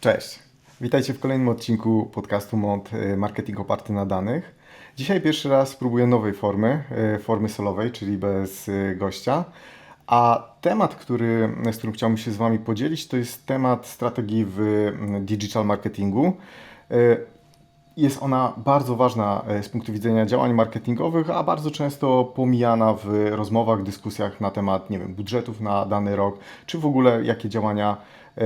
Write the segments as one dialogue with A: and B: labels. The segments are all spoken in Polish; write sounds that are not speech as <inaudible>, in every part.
A: Cześć. Witajcie w kolejnym odcinku podcastu Mont y, Marketing oparty na danych. Dzisiaj pierwszy raz spróbuję nowej formy, y, formy solowej, czyli bez y, gościa. A temat, który, z którym chciałbym się z Wami podzielić, to jest temat strategii w digital marketingu. Jest ona bardzo ważna e, z punktu widzenia działań marketingowych, a bardzo często pomijana w rozmowach, dyskusjach na temat, nie wiem, budżetów na dany rok, czy w ogóle jakie działania e,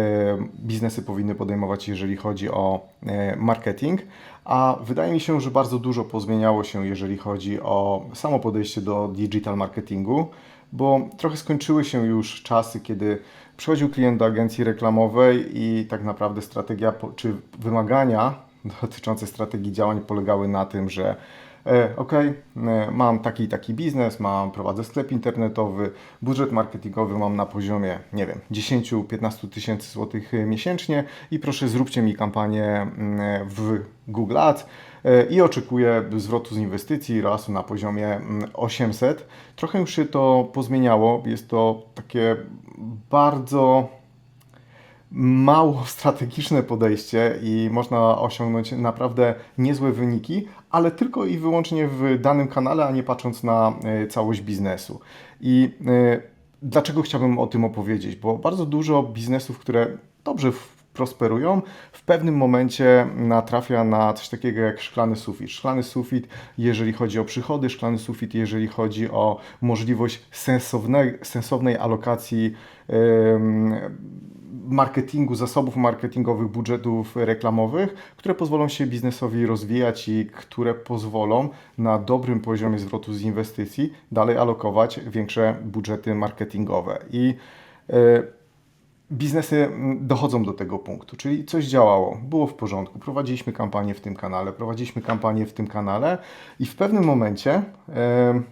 A: biznesy powinny podejmować, jeżeli chodzi o e, marketing. A wydaje mi się, że bardzo dużo pozmieniało się, jeżeli chodzi o samo podejście do digital marketingu, bo trochę skończyły się już czasy, kiedy przychodził klient do agencji reklamowej i tak naprawdę strategia czy wymagania dotyczące strategii działań polegały na tym, że e, ok, e, mam taki taki biznes, mam, prowadzę sklep internetowy, budżet marketingowy mam na poziomie, nie wiem, 10-15 tysięcy złotych e, miesięcznie i proszę zróbcie mi kampanię w Google Ads i oczekuję zwrotu z inwestycji rasu na poziomie mm, 800. Trochę już się to pozmieniało, jest to takie bardzo mało <laughs> strategiczne podejście i można osiągnąć naprawdę niezłe wyniki, ale tylko i wyłącznie w danym kanale, a nie patrząc na e, całość biznesu. I e, dlaczego chciałbym o tym opowiedzieć? Bo bardzo dużo biznesów, które dobrze prosperują, w pewnym momencie natrafia na coś takiego jak szklany sufit. Szklany sufit, jeżeli chodzi o przychody, szklany sufit, jeżeli chodzi o możliwość sensownej, sensownej alokacji em, marketingu, zasobów marketingowych, budżetów reklamowych, które pozwolą się biznesowi rozwijać i które pozwolą na dobrym poziomie zwrotu z inwestycji dalej alokować większe budżety marketingowe. I e, biznesy dochodzą do tego punktu, czyli coś działało, było w porządku, prowadziliśmy kampanię w tym kanale, prowadziliśmy kampanię w tym kanale i w pewnym momencie em,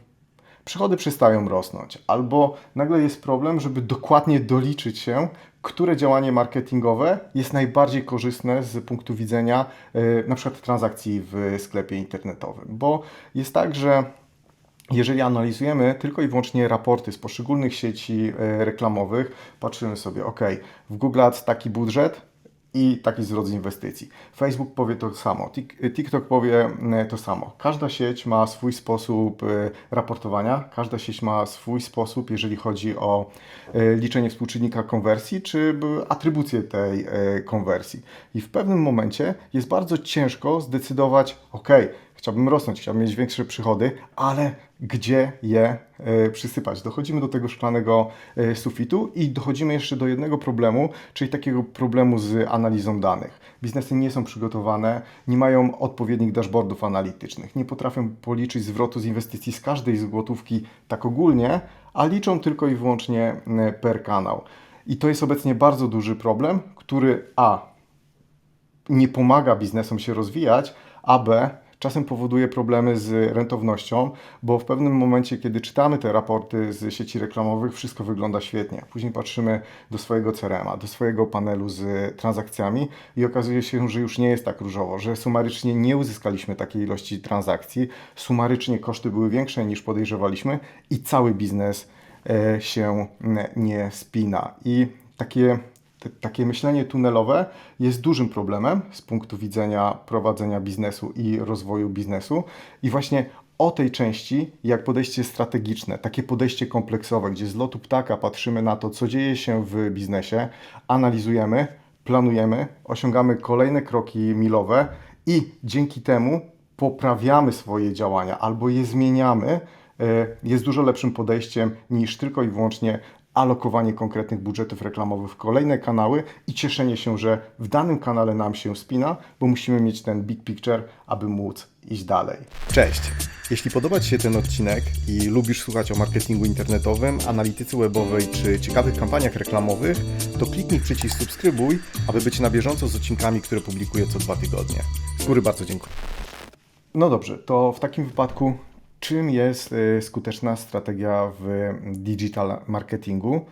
A: przychody przestają rosnąć, albo nagle jest problem, żeby dokładnie doliczyć się, które działanie marketingowe jest najbardziej korzystne z punktu widzenia e, na przykład transakcji w sklepie internetowym, bo jest tak, że jeżeli analizujemy tylko i wyłącznie raporty z poszczególnych sieci e, reklamowych, patrzymy sobie, ok, w Google Ads taki budżet i taki zwrot z inwestycji. Facebook powie to samo, Tik- TikTok powie mm, to samo. Każda sieć ma swój sposób e, raportowania, każda sieć ma swój sposób, jeżeli chodzi o e, liczenie współczynnika konwersji, czy atrybucję tej e, konwersji. I w pewnym momencie jest bardzo ciężko zdecydować, ok, chciałbym rosnąć, chciałbym mieć większe przychody, ale gdzie je e, przysypać? Dochodzimy do tego szklanego e, sufitu i dochodzimy jeszcze do jednego problemu, czyli takiego problemu z analizą danych. Biznesy nie są przygotowane, nie mają odpowiednich dashboardów analitycznych, nie potrafią policzyć zwrotu z inwestycji z każdej złotówki tak ogólnie, a liczą tylko i wyłącznie e, per kanał. I to jest obecnie bardzo duży problem, który a nie pomaga biznesom się rozwijać, a B czasem powoduje problemy z rentownością, bo w pewnym momencie, kiedy czytamy te raporty z sieci reklamowych, wszystko wygląda świetnie. Później patrzymy do swojego CRM-a, do swojego panelu z transakcjami i okazuje się, że już nie jest tak różowo, że sumarycznie nie uzyskaliśmy takiej ilości transakcji, sumarycznie koszty były większe niż podejrzewaliśmy i cały biznes e, się n- nie spina. I takie takie myślenie tunelowe jest dużym problemem z punktu widzenia prowadzenia biznesu i rozwoju biznesu. I właśnie o tej części, jak podejście strategiczne, takie podejście kompleksowe, gdzie z lotu ptaka patrzymy na to, co dzieje się w biznesie, analizujemy, planujemy, osiągamy kolejne kroki milowe i dzięki temu poprawiamy swoje działania albo je zmieniamy, e, jest dużo lepszym podejściem niż tylko i wyłącznie alokowanie konkretnych budżetów reklamowych w kolejne kanały i cieszenie się, że w danym kanale nam się spina, bo musimy mieć ten big picture, aby móc iść dalej. Cześć! Jeśli podoba Ci się ten odcinek i lubisz słuchać o marketingu internetowym, analityce webowej czy ciekawych kampaniach reklamowych, to kliknij przycisk subskrybuj, aby być na bieżąco z odcinkami, które publikuję co dwa tygodnie. Z góry bardzo dziękuję. No dobrze, to w takim wypadku, czym jest y, skuteczna strategia w digital marketingu?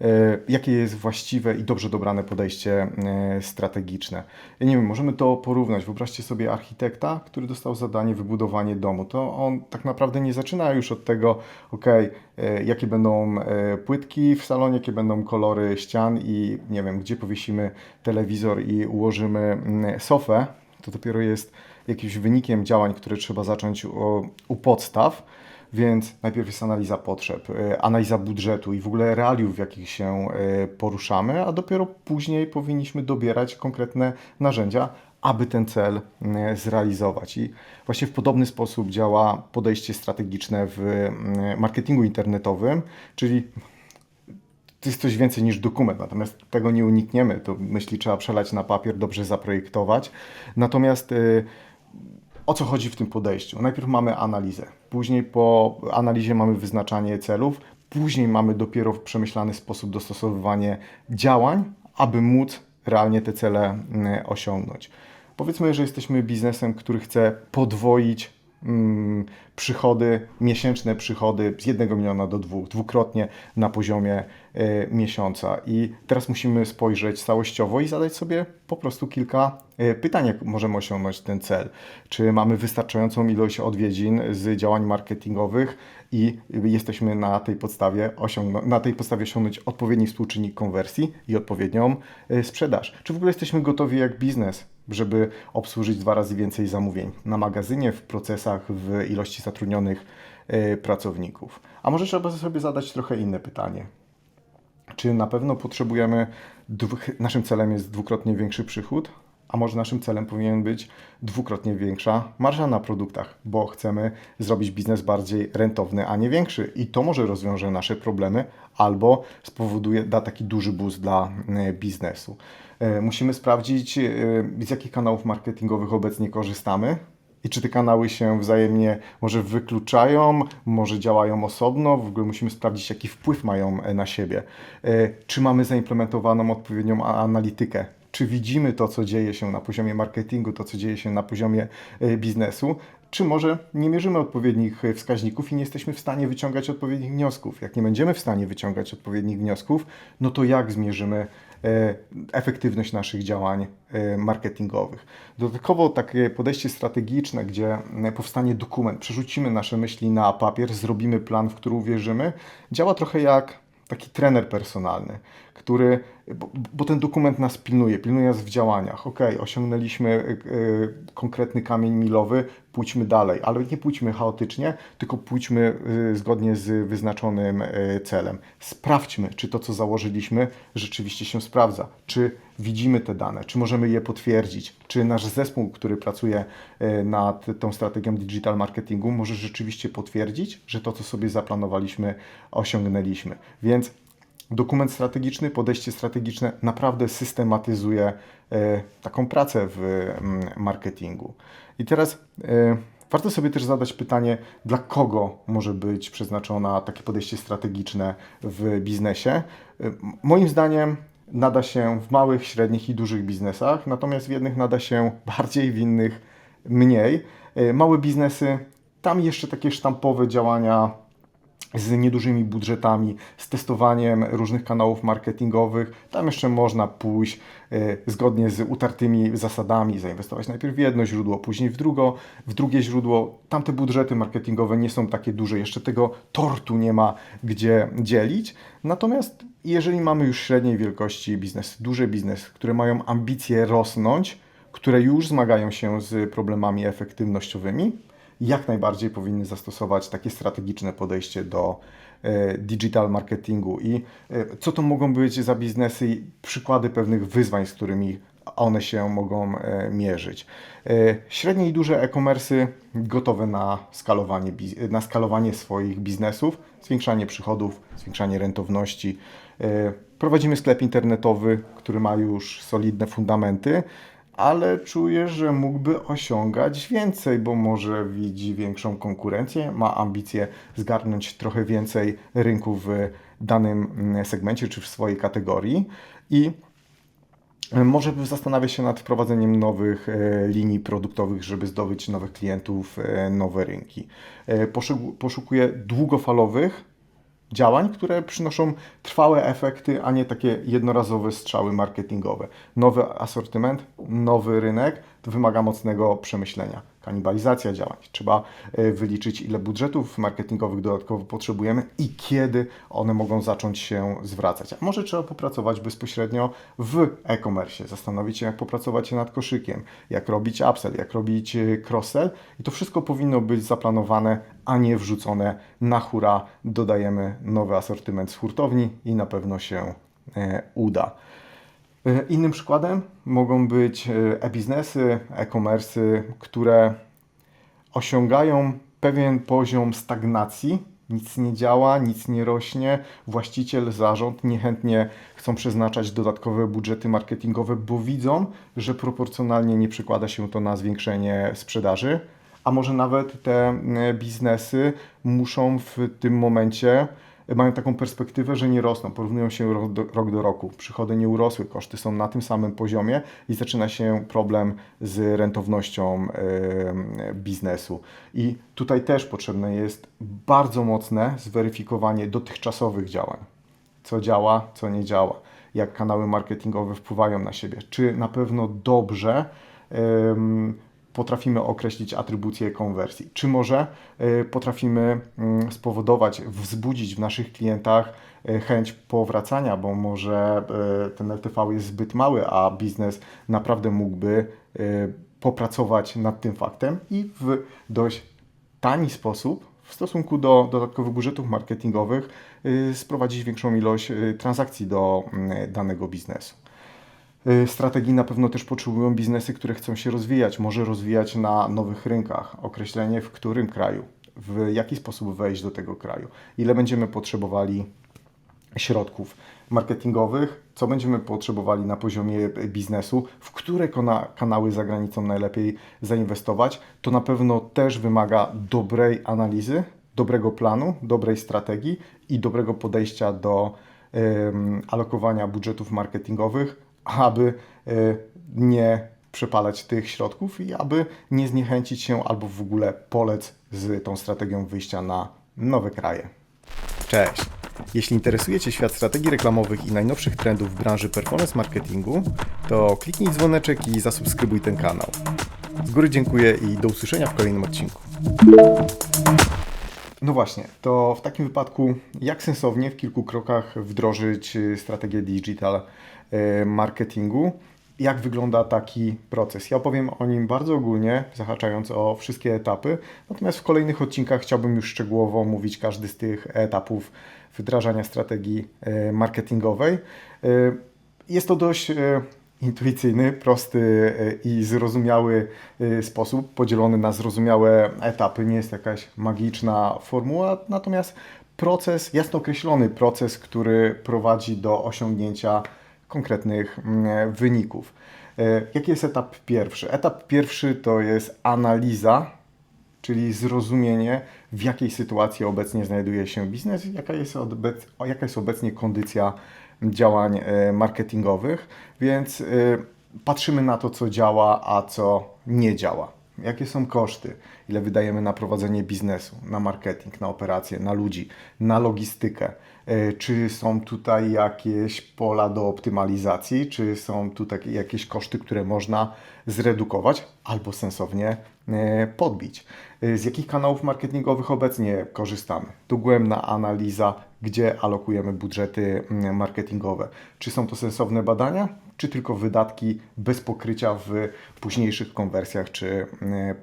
A: e, jakie jest właściwe i dobrze dobrane podejście e, strategiczne. Ja nie wiem, możemy to porównać. Wyobraźcie sobie architekta, który dostał zadanie wybudowanie domu. To on tak naprawdę nie zaczyna już od tego, ok, jakie będą płytki w salonie, jakie będą kolory ścian i nie wiem, gdzie powiesimy telewizor i ułożymy mm, sofę. To dopiero jest jakimś wynikiem działań, które trzeba zacząć u podstaw. Więc najpierw jest analiza potrzeb, e, analiza budżetu i w ogóle realiów, w jakich się e, poruszamy, a dopiero później powinniśmy dobierać konkretne narzędzia, aby ten cel e, zrealizować. I właśnie w podobny sposób działa podejście strategiczne w marketingu internetowym, czyli to jest coś więcej niż dokument, natomiast tego nie unikniemy. To myśli trzeba przelać na papier, dobrze zaprojektować. Natomiast o co chodzi w tym podejściu? Najpierw mamy analizę, później po analizie mamy wyznaczanie celów, później mamy dopiero w przemyślany sposób dostosowywanie działań, aby móc realnie te cele mm, osiągnąć. Powiedzmy, że jesteśmy biznesem, który chce podwoić przychody, miesięczne przychody z 1 miliona do 2, dwukrotnie na poziomie y, miesiąca. I teraz musimy spojrzeć całościowo i zadać sobie po prostu kilka y, pytań, jak możemy osiągnąć ten cel. Czy mamy wystarczającą ilość odwiedzin z działań marketingowych i jesteśmy na tej podstawie, osiągną- na tej podstawie osiągnąć odpowiedni współczynnik konwersji i odpowiednią y, sprzedaż. Czy w ogóle jesteśmy gotowi jak biznes żeby obsłużyć dwa razy więcej zamówień na magazynie, w procesach, w ilości zatrudnionych e, pracowników. A może trzeba sobie zadać trochę inne pytanie. Czy na pewno potrzebujemy, naszym celem jest dwukrotnie większy przychód, a może naszym celem powinien być dwukrotnie większa marża na produktach, bo chcemy zrobić biznes bardziej rentowny, a nie większy. I to może rozwiąże nasze problemy albo spowoduje, da taki duży boost dla e, biznesu. E, musimy sprawdzić, e, z jakich kanałów marketingowych obecnie korzystamy, i czy te kanały się wzajemnie może wykluczają, może działają osobno, w ogóle musimy sprawdzić, jaki wpływ mają na siebie. Czy mamy zaimplementowaną odpowiednią analitykę czy widzimy to, co dzieje się na poziomie marketingu, to, co dzieje się na poziomie e, biznesu, czy może nie mierzymy odpowiednich e, wskaźników i nie jesteśmy w stanie wyciągać odpowiednich wniosków. Jak nie będziemy w stanie wyciągać odpowiednich wniosków, no to jak zmierzymy e, efektywność naszych działań marketingowych. Dodatkowo takie podejście strategiczne, gdzie powstanie dokument, przerzucimy nasze myśli na papier, zrobimy plan, w który uwierzymy, działa trochę jak taki trener personalny, który, bo, bo, ten dokument nas pilnuje, pilnuje nas w działaniach. Ok, osiągnęliśmy y, konkretny kamień milowy, pójdźmy dalej, ale nie pójdźmy chaotycznie, tylko pójdźmy y, zgodnie z wyznaczonym y, celem. Sprawdźmy, czy to, co założyliśmy, rzeczywiście się sprawdza, czy widzimy te dane, czy możemy je potwierdzić, czy nasz zespół, który pracuje y, nad tą strategią digital marketingu, może rzeczywiście potwierdzić, że to, co sobie zaplanowaliśmy, osiągnęliśmy. Więc dokument strategiczny, podejście strategiczne naprawdę systematyzuje e, taką pracę w mm, marketingu. I teraz e, warto sobie też zadać pytanie, dla kogo może być przeznaczona takie podejście strategiczne w biznesie. E, moim zdaniem nada się w małych, średnich i dużych biznesach, natomiast w jednych nada się bardziej, w innych mniej. Małe biznesy, tam jeszcze takie sztampowe działania z niedużymi budżetami, z testowaniem różnych kanałów marketingowych. Tam jeszcze można pójść y, zgodnie z utartymi zasadami, zainwestować najpierw w jedno źródło, później w, drugo, w drugie źródło. Tamte budżety marketingowe nie są takie duże, jeszcze tego tortu nie ma gdzie dzielić. Natomiast jeżeli mamy już średniej wielkości biznes, duże biznes, które mają ambicje rosnąć, które już zmagają się z problemami efektywnościowymi, jak najbardziej powinny zastosować takie strategiczne podejście do e, digital marketingu i e, co to mogą być za biznesy i przykłady pewnych wyzwań, z którymi one się mogą e, mierzyć. Średnie i duże e-commerce gotowe na skalowanie, na skalowanie swoich biznesów, zwiększanie przychodów, zwiększanie rentowności. Prowadzimy sklep internetowy, który ma już solidne fundamenty, ale czuję, że mógłby osiągać więcej, bo może widzi większą konkurencję, ma ambicje zgarnąć trochę więcej rynku w danym mm, segmencie czy w swojej kategorii i e, może zastanawia się nad wprowadzeniem nowych e, linii produktowych, żeby zdobyć nowych klientów, e, nowe rynki. Poszukuje długofalowych działań, które przynoszą trwałe efekty, a nie takie jednorazowe strzały marketingowe. Nowy asortyment, nowy rynek to wymaga mocnego przemyślenia. Kanibalizacja działań. Trzeba e, wyliczyć, ile budżetów marketingowych dodatkowo potrzebujemy i kiedy one mogą zacząć się zwracać. A może trzeba popracować bezpośrednio w e-commerce, zastanowić się, jak popracować nad koszykiem, jak robić upsell, jak robić e, cross-sell i to wszystko powinno być zaplanowane, a nie wrzucone na hura. Dodajemy nowy asortyment z hurtowni i na pewno się e, uda. E, Innym przykładem mogą być e, e-biznesy, e-commerce, które osiągają pewien poziom stagnacji. Nic nie działa, nic nie rośnie. Właściciel, zarząd niechętnie chcą przeznaczać dodatkowe budżety marketingowe, bo widzą, że proporcjonalnie nie przekłada się to na zwiększenie sprzedaży. A może nawet te e, biznesy muszą w tym momencie mają taką perspektywę, że nie rosną, porównują się rok do, rok do roku. Przychody nie urosły, koszty są na tym samym poziomie i zaczyna się problem z rentownością e, biznesu. I tutaj też potrzebne jest bardzo mocne zweryfikowanie dotychczasowych działań. Co działa, co nie działa, jak kanały marketingowe wpływają na siebie, czy na pewno dobrze em, potrafimy określić atrybucje konwersji, czy może y, potrafimy mm, spowodować, wzbudzić w naszych klientach y, chęć powracania, bo może y, ten LTV jest zbyt mały, a biznes naprawdę mógłby popracować nad tym faktem i w dość tani sposób w stosunku do dodatkowych budżetów marketingowych sprowadzić większą ilość transakcji do mm, danego biznesu. Y, Strategii na pewno też potrzebują biznesy, które chcą się rozwijać, może rozwijać na nowych rynkach, określenie w którym kraju, w jaki sposób wejść do tego kraju, ile będziemy potrzebowali środków marketingowych, co będziemy potrzebowali na poziomie biznesu, w które kanały za granicą najlepiej zainwestować, to na pewno też wymaga dobrej analizy, dobrego planu, dobrej strategii i dobrego podejścia do alokowania budżetów marketingowych, aby e, nie przepalać tych środków i aby nie zniechęcić się albo w ogóle polec z tą strategią wyjścia na nowe kraje. Cześć! Jeśli interesuje Cię świat strategii reklamowych i najnowszych trendów w branży performance marketingu, to kliknij dzwoneczek i zasubskrybuj ten kanał. Z góry dziękuję i do usłyszenia w kolejnym odcinku. No właśnie, to w takim wypadku jak sensownie w kilku krokach wdrożyć y, strategię digital y, marketingu? Jak wygląda taki proces? Ja opowiem o nim bardzo ogólnie, zahaczając o wszystkie etapy, natomiast w kolejnych odcinkach chciałbym już szczegółowo mówić każdy z tych etapów wdrażania strategii y, marketingowej. Jest to dość intuicyjny, prosty y, i zrozumiały y, sposób, podzielony na zrozumiałe etapy. Nie jest jakaś magiczna formuła, natomiast proces, jasno określony proces, który prowadzi do osiągnięcia konkretnych mm, wyników. Y, Jaki jest etap pierwszy? Etap pierwszy to jest analiza czyli zrozumienie, w jakiej sytuacji obecnie znajduje się biznes, jaka jest, odbec, o, jaka jest obecnie kondycja działań e, marketingowych, więc e, patrzymy na to, co działa, a co nie działa. Jakie są koszty, ile wydajemy na prowadzenie biznesu, na marketing, na operacje, na ludzi, na logistykę. E, Czy są tutaj jakieś pola do optymalizacji, czy są tutaj jakieś koszty, które można zredukować albo sensownie podbić. E, Z jakich kanałów marketingowych obecnie korzystamy? Dogłębna analiza, gdzie alokujemy budżety marketingowe. Czy są to sensowne badania, czy tylko wydatki bez pokrycia w późniejszych konwersjach czy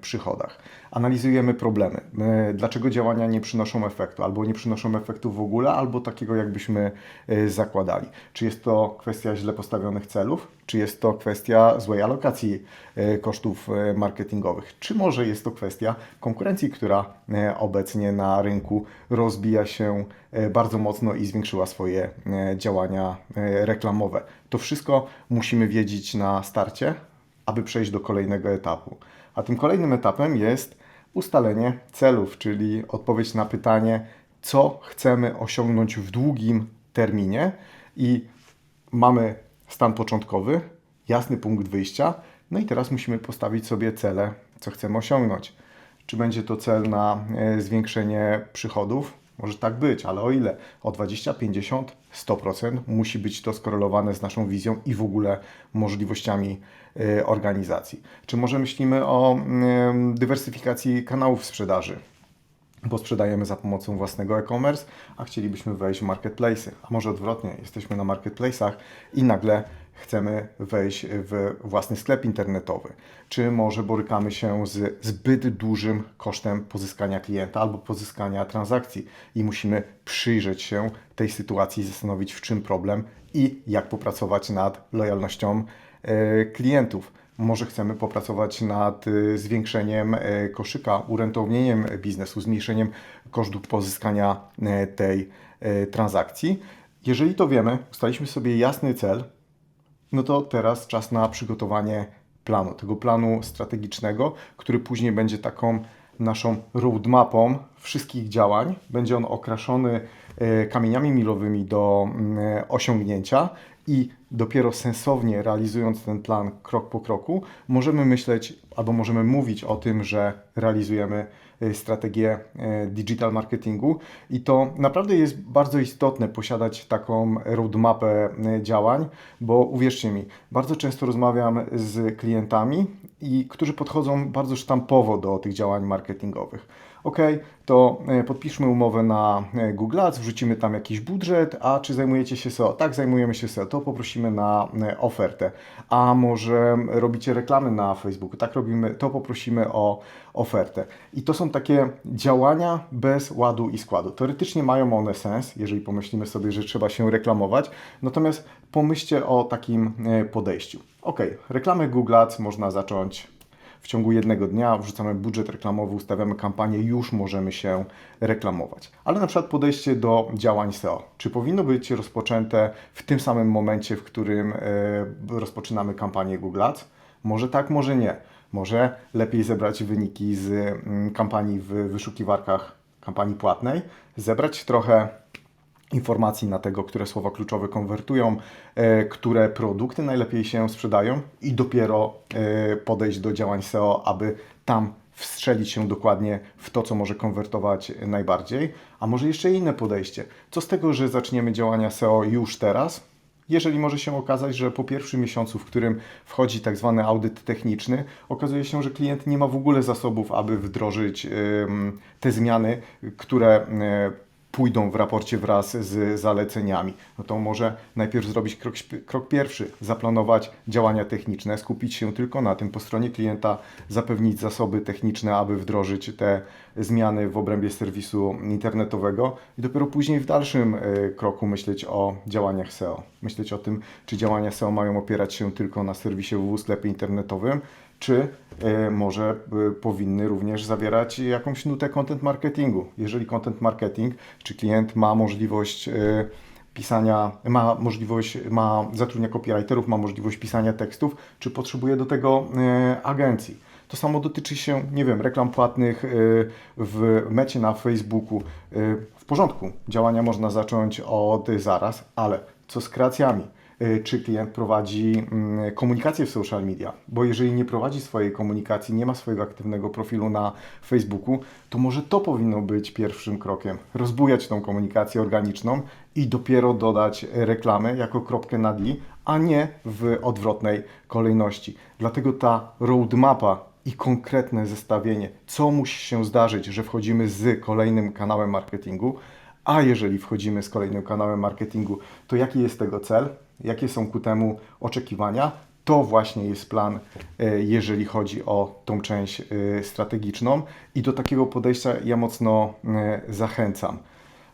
A: przychodach? Analizujemy problemy. E, Dlaczego działania nie przynoszą efektu, albo nie przynoszą efektu w ogóle, albo takiego, jakbyśmy e, zakładali. Czy jest to kwestia źle postawionych celów, czy jest to kwestia złej alokacji e, kosztów e, marketingowych, czy może jest to kwestia konkurencji, która e, obecnie na rynku rozbija się bardzo mocno i zwiększyła swoje działania reklamowe. To wszystko musimy wiedzieć na starcie, aby przejść do kolejnego etapu. A tym kolejnym etapem jest ustalenie celów, czyli odpowiedź na pytanie, co chcemy osiągnąć w długim terminie i mamy stan początkowy, jasny punkt wyjścia, no i teraz musimy postawić sobie cele, co chcemy osiągnąć. Czy będzie to cel na e, zwiększenie przychodów, Może tak być, ale o ile? O 20, 50, 100% musi być to skorelowane z naszą wizją i w ogóle możliwościami y, organizacji. Czy może myślimy o y, dywersyfikacji kanałów sprzedaży? Bo sprzedajemy za pomocą własnego e-commerce, a chcielibyśmy wejść w marketplace. A może odwrotnie, jesteśmy na marketplace'ach i nagle chcemy wejść w własny sklep internetowy. Czy może borykamy się z zbyt dużym kosztem pozyskania klienta albo pozyskania transakcji i musimy przyjrzeć się tej sytuacji, zastanowić w czym problem i jak popracować nad lojalnością e, klientów. Może chcemy popracować nad y, zwiększeniem y, koszyka, urentownieniem biznesu, zmniejszeniem kosztów pozyskania y, tej transakcji. Jeżeli to wiemy, ustaliśmy sobie jasny cel, no to teraz czas na przygotowanie planu, tego planu strategicznego, który później będzie taką naszą roadmapą wszystkich działań. Będzie on okraszony kamieniami milowymi do mm, osiągnięcia i dopiero sensownie realizując ten plan krok po kroku, możemy myśleć albo możemy mówić o tym, że realizujemy strategię y, digital marketingu. I to naprawdę jest bardzo istotne posiadać taką roadmapę y, działań, bo uwierzcie mi, bardzo często rozmawiam z klientami i którzy podchodzą bardzo sztampowo do tych działań marketingowych OK, to e, podpiszmy umowę na e, Google Ads, wrzucimy tam jakiś budżet, a czy zajmujecie się SEO? Tak, zajmujemy się SEO, to poprosimy na e, ofertę. A może robicie reklamy na Facebooku? Tak robimy, to poprosimy o ofertę. I to są takie działania bez ładu i składu. Teoretycznie mają one sens, jeżeli pomyślimy sobie, że trzeba się reklamować, natomiast pomyślcie o takim podejściu. OK, reklamy Google Ads można zacząć w ciągu jednego dnia wrzucamy budżet reklamowy, ustawiamy kampanię, już możemy się reklamować. Ale na przykład podejście do działań SEO. Czy powinno być rozpoczęte w tym samym momencie, w którym e, rozpoczynamy kampanię Google Ads? Może tak, może nie. Może lepiej zebrać wyniki z mm, kampanii w wyszukiwarkach kampanii płatnej, zebrać trochę informacji na tego, które słowa kluczowe konwertują, e, które produkty najlepiej się sprzedają i dopiero e, podejść do działań SEO, aby tam wstrzelić się dokładnie w to, co może konwertować najbardziej. A może jeszcze inne podejście. Co z tego, że zaczniemy działania SEO już teraz, jeżeli może się okazać, że po pierwszym miesiącu, w którym wchodzi tak zwany audyt techniczny, okazuje się, że klient nie ma w ogóle zasobów, aby wdrożyć te zmiany, które pójdą w raporcie wraz z zaleceniami. No to może najpierw zrobić krok, krok pierwszy, zaplanować działania techniczne, skupić się tylko na tym, po stronie klienta zapewnić zasoby techniczne, aby wdrożyć te zmiany w obrębie serwisu internetowego i dopiero później w dalszym e, kroku myśleć o działaniach SEO. Myśleć o tym, czy działania SEO mają opierać się tylko na serwisie www sklepie internetowym, czy e, może e, powinny również zawierać jakąś nutę content marketingu. Jeżeli content marketing, czy klient ma możliwość e, pisania, ma możliwość, ma zatrudnia copywriterów, ma możliwość pisania tekstów, czy potrzebuje do tego agencji. To samo dotyczy się, nie wiem, reklam płatnych w mecie na Facebooku. W porządku, działania można zacząć od zaraz, ale co z kreacjami? Y, czy klient prowadzi mm, komunikację w social media. Bo jeżeli nie prowadzi swojej komunikacji, nie ma swojego aktywnego profilu na Facebooku, to może to powinno być pierwszym krokiem. Rozbujać tą komunikację organiczną i dopiero dodać reklamy jako kropkę nad i, a nie w odwrotnej kolejności. Dlatego ta roadmapa i konkretne zestawienie, co musi się zdarzyć, że wchodzimy z kolejnym kanałem marketingu, a jeżeli wchodzimy z kolejnym kanałem marketingu, to jaki jest tego cel? Jakie są ku temu oczekiwania. To właśnie jest plan, e, jeżeli chodzi o tą część e, strategiczną, i do takiego podejścia ja mocno e, zachęcam.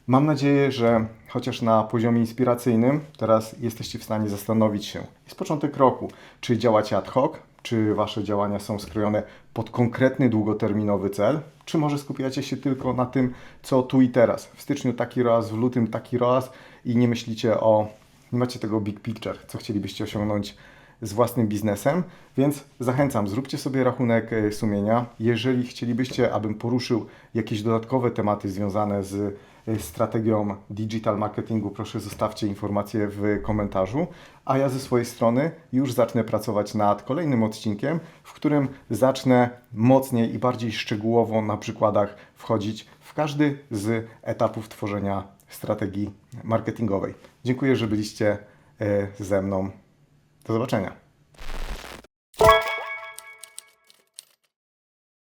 A: Mam nadzieję, że chociaż na poziomie inspiracyjnym teraz jesteście w stanie zastanowić się. Jest początek roku, czy działacie ad hoc, czy Wasze działania są skrojone pod konkretny długoterminowy cel, czy może skupiacie się tylko na tym, co tu i teraz. W styczniu taki raz, w lutym taki raz i nie myślicie o nie macie tego big picture, co chcielibyście osiągnąć z własnym biznesem, więc zachęcam, zróbcie sobie rachunek e, sumienia. Jeżeli chcielibyście, abym poruszył jakieś dodatkowe tematy związane z y, strategią digital marketingu, proszę zostawcie informacje w komentarzu. A ja ze swojej strony już zacznę pracować nad kolejnym odcinkiem, w którym zacznę mocniej i bardziej szczegółowo na przykładach wchodzić w każdy z etapów tworzenia strategii marketingowej. Dziękuję, że byliście y, ze mną. Do zobaczenia.